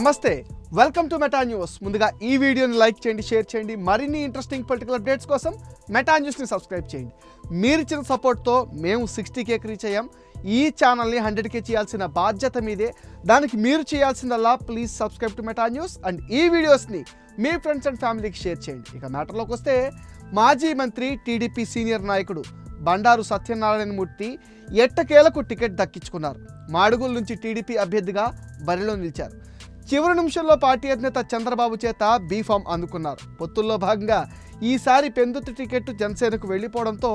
నమస్తే welcome to Meta news ముందుగా ఈ వీడియోని లైక్ చేయండి షేర్ చేయండి మరిన్ని ఇంట్రెస్టింగ్ పొలిటికల్ అప్డేట్స్ కోసం మెటా న్యూస్ని సబ్స్క్రైబ్ చేయండి. మీరు ఇచ్చిన సపోర్ట్తో మేము సిక్స్టీ కేకి రీచ్ అయ్యాం. ఈ ఛానల్ని హండ్రెడ్ కే చేయాల్సిన బాధ్యత మీదే. దానికి మీరు చేయాల్సిందల్లా please subscribe to Meta news and ఈ వీడియోస్ని మీ ఫ్రెండ్స్ అండ్ ఫ్యామిలీకి షేర్ చేయండి. ఇక మ్యాటర్లోకి వస్తే మాజీ మంత్రి టీడీపీ సీనియర్ నాయకుడు బండారు సత్యనారాయణ మూర్తి ఎట్టకేలకు టికెట్ దక్కించుకున్నారు. మాడుగుల నుంచి టీడీపీ అభ్యర్థిగా బరిలో నిలిచారు. చివరి నిమిషంలో పార్టీ అధినేత చంద్రబాబు చేత బీఫామ్ అందుకున్నారు. పొత్తుల్లో భాగంగా ఈసారి పెందుతు టికెట్ జనసేనకు వెళ్ళిపోవడంతో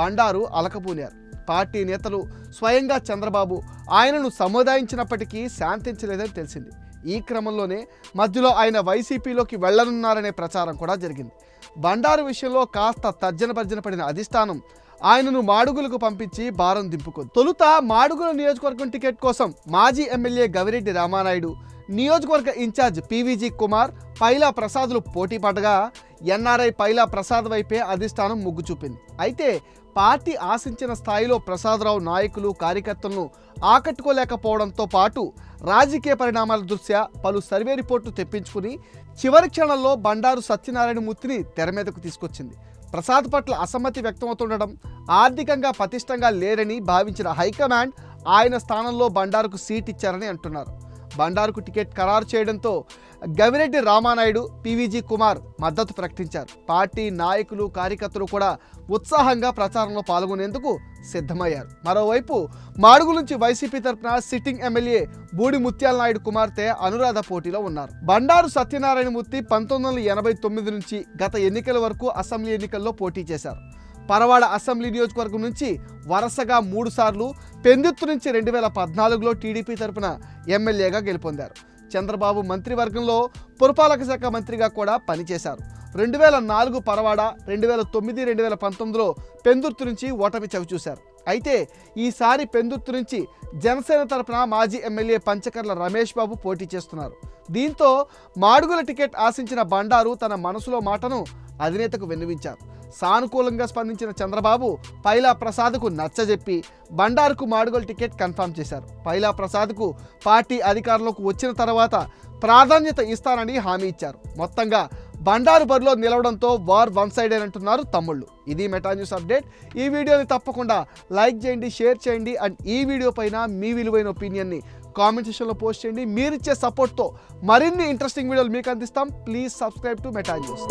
బండారు అలకపూనారు. పార్టీ నేతలు స్వయంగా చంద్రబాబు ఆయనను సముదాయించినప్పటికీ శాంతించలేదని తెలిసింది. ఈ క్రమంలోనే మధ్యలో ఆయన వైసీపీలోకి వెళ్ళనున్నారనే ప్రచారం కూడా జరిగింది. బండారు విషయంలో కాస్త తర్జన భర్జన పడిన అధిష్టానం ఆయనను మాడుగులకు పంపించి భారం దింపుకుంది తొలుత మాడుగుల నియోజకవర్గం టికెట్ కోసం మాజీ ఎమ్మెల్యే గవిరెడ్డి రామానాయుడు నియోజకవర్గ ఇన్ఛార్జ్ పీవీజీ కుమార్ పైలా ప్రసాదులు పోటీ పడగా ఎన్ఆర్ఐ పైలా ప్రసాద్ వైపే అధిష్టానం మొగ్గు చూపింది. అయితే పార్టీ ఆశించిన స్థాయిలో ప్రసాదరావు నాయకులు కార్యకర్తలను ఆకట్టుకోలేకపోవడంతో పాటు రాజకీయ పరిణామాల దృష్ట్యా పలు సర్వే రిపోర్టు తెప్పించుకుని చివరి క్షణంలో బండారు సత్యనారాయణ మూర్తిని తెర మీదకు తీసుకొచ్చింది. ప్రసాద్ పట్ల అసమ్మతి వ్యక్తమవుతుండడం ఆర్థికంగా పటిష్టంగా లేరని భావించిన హైకమాండ్ ఆయన స్థానంలో బండారుకు సీట్ ఇచ్చారని అంటున్నారు. బండారుకు టికెట్ ఖరారు చేయడంతో గవిరెడ్డి రామానాయుడు పీవీజీ కుమార్ మద్దతు ప్రకటించారు. పార్టీ నాయకులు కార్యకర్తలు కూడా ఉత్సాహంగా ప్రచారంలో పాల్గొనేందుకు సిద్ధమయ్యారు. మరోవైపు మాడుగు నుంచి వైసీపీ తరపున సిట్టింగ్ ఎమ్మెల్యే బూడి ముత్యాల నాయుడు కుమార్తె అనురాధ పోటీలో ఉన్నారు. బండారు సత్యనారాయణ మూర్తి పంతొమ్మిది వందల ఎనభై తొమ్మిది నుంచి గత ఎన్నికల వరకు అసెంబ్లీ ఎన్నికల్లో పోటీ చేశారు. పరవాడ అసెంబ్లీ నియోజకవర్గం నుంచి వరుసగా మూడుసార్లు పెందుత్తు నుంచి రెండు వేల పద్నాలుగులో టీడీపీ తరపున ఎమ్మెల్యేగా గెలుపొందారు. చంద్రబాబు మంత్రివర్గంలో పురపాలక శాఖ మంత్రిగా కూడా పనిచేశారు. రెండు వేల నాలుగు పరవాడ రెండు వేల తొమ్మిది రెండు వేల పంతొమ్మిదిలో పెందుర్తు నుంచి ఓటమి చవిచూశారు అయితే ఈసారి పెందుర్తు నుంచి జనసేన తరపున మాజీ ఎమ్మెల్యే పంచకర్ల రమేష్ బాబు పోటీ చేస్తున్నారు. దీంతో మాడుగుల టికెట్ ఆశించిన బండారు తన మనసులో మాటను అధినేతకు విన్నవించారు. సానుకూలంగా స్పందించిన చంద్రబాబు పైలా ప్రసాద్కు నచ్చజెప్పి బండారుకు మాడుగోలు టికెట్ కన్ఫర్మ్ చేశారు. పైలా ప్రసాద్కు పార్టీ అధికారంలోకి వచ్చిన తర్వాత ప్రాధాన్యత ఇస్తానని హామీ ఇచ్చారు. మొత్తంగా బండారు బరిలో నిలవడంతో వార్ వన్ సైడ్ అంటున్నారు తమ్ముళ్ళు. ఇది మెటా న్యూస్ అప్డేట్. ఈ వీడియోని తప్పకుండా లైక్ చేయండి షేర్ చేయండి అండ్ ఈ వీడియో పైన మీ విలువైన ఒపీనియన్ని కామెంట్ సెక్షన్లో పోస్ట్ చేయండి. మీరిచ్చే సపోర్ట్తో మరిన్ని ఇంట్రెస్టింగ్ వీడియోలు మీకు అందిస్తాం. Please subscribe to Meta news.